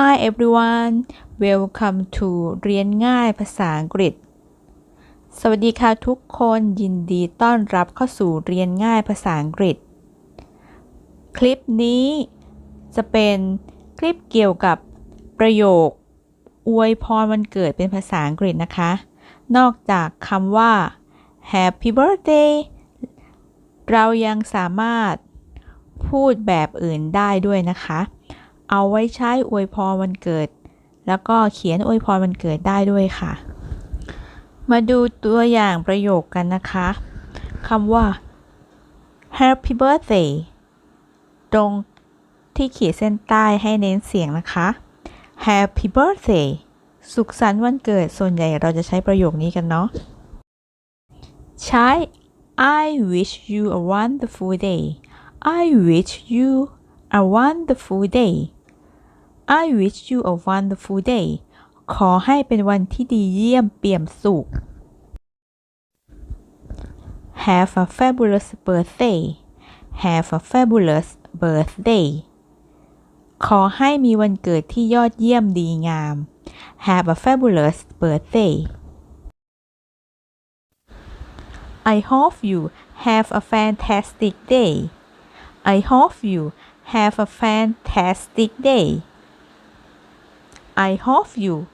Hi everyone welcome to เรียนง่ายภาษาอังกฤษ สวัสดีค่ะทุกคนยินดีต้อนรับเข้าสู่เรียนง่ายภาษาอังกฤษ คลิปนี้จะเป็นคลิปเกี่ยวกับประโยค อวยพรวันเกิดเป็นภาษาอังกฤษนะคะ นอกจากคำว่า Happy birthday เรายังสามารถพูดแบบอื่นได้ด้วยนะคะ เอาไว้ใช้อวยพรวันเกิด แล้วก็เขียนอวยพรวันเกิดได้ด้วยค่ะ มาดูตัวอย่างประโยคกันนะคะคำว่า Happy birthday ตรงที่ขีดเส้นใต้ให้เน้นเสียงนะคะ Happy birthday สุขสันต์วันเกิดส่วนใหญ่เราจะใช้ประโยคนี้กันเนาะ ใช้ I wish you a wonderful day I wish you a wonderful day I wish you a wonderful day ขอให้เป็นวันที่ดีเยี่ยมเปี่ยมสุข Have a fabulous birthday Have a fabulous birthday ขอให้มีวันเกิดที่ยอดเยี่ยมดีงาม Have a fabulous birthday I hope you have a fantastic day I hope you have a fantastic day I hope you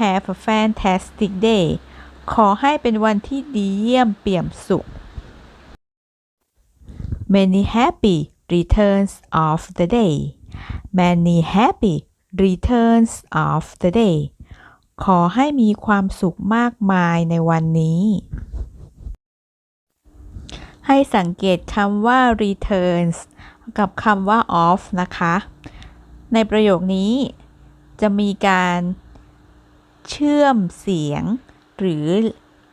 have a fantastic day ขอให้เป็นวันที่ดีเยี่ยมเปี่ยมสุข Many happy returns of the day Many happy returns of the day ขอให้มีความสุขมากมายในวันนี้ ให้สังเกตคำว่า returns กับคำว่า of นะคะ ในประโยคนี้ จะมีการเชื่อมเสียง หรือ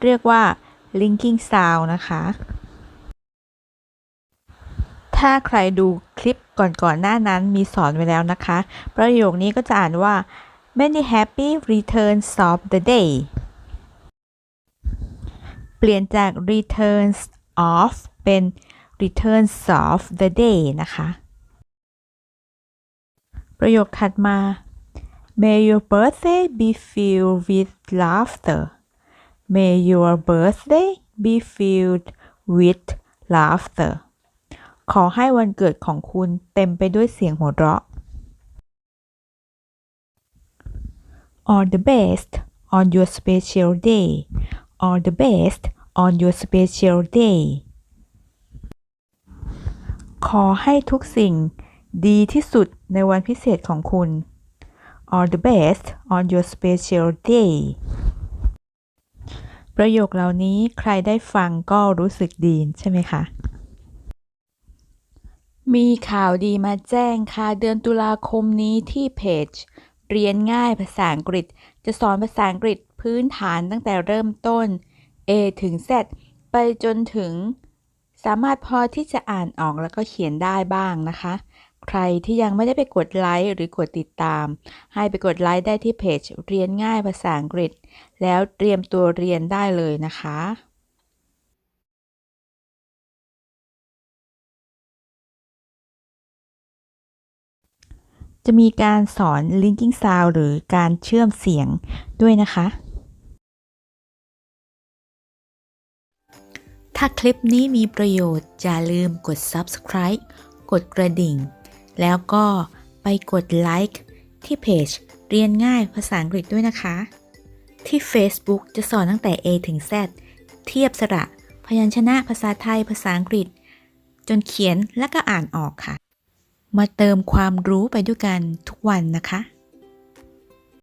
เรียกว่า linking sound นะคะ ถ้าใครดูคลิปก่อนๆหน้านั้นมีสอนไว้แล้วนะคะ ประโยคนี้ก็จะอ่านว่า many happy returns of the day เปลี่ยนจาก returns of เป็น returns of the day นะคะ ประโยคถัดมา May your birthday be filled with laughter May your birthday be filled with laughter ขอให้วันเกิดของคุณเต็มไปด้วยเสียงหัวเราะ All the best on your special day All the best on your special day ขอให้ทุกสิ่งดีที่สุดในวันพิเศษของคุณ All the best on your special day ประโยคเหล่านี้ใครได้ฟังก็รู้สึกดีใช่ไหมคะ มีข่าวดีมาแจ้งค่ะ เดือนตุลาคมนี้ที่เพจ เรียนง่ายภาษาอังกฤษ จะสอนภาษาอังกฤษพื้นฐานตั้งแต่เริ่มต้น A ถึง Z ไปจนถึง สามารถพอที่จะอ่านออกแล้วก็เขียนได้บ้างนะคะ ใครที่ยังไม่ได้ไปกดไลค์หรือกดติดตาม ให้ไปกดไลค์ได้ที่เพจเรียนง่ายภาษาอังกฤษ แล้วเตรียมตัวเรียนได้เลยนะคะจะมีการสอน linking sound หรือการเชื่อมเสียงด้วยนะคะ ถ้าคลิปนี้มีประโยชน์ อย่าลืมกด subscribe กดกระดิ่ง แล้วก็ไปกดไลค์ที่เพจเรียนง่ายภาษาอังกฤษด้วยนะคะ ที่ Facebook จะสอนตั้งแต่ A ถึง Z เทียบสระ พยัญชนะภาษาไทยภาษาอังกฤษ จนเขียนและก็อ่านออกค่ะ มาเติมความรู้ไปด้วยกันทุกวันนะคะ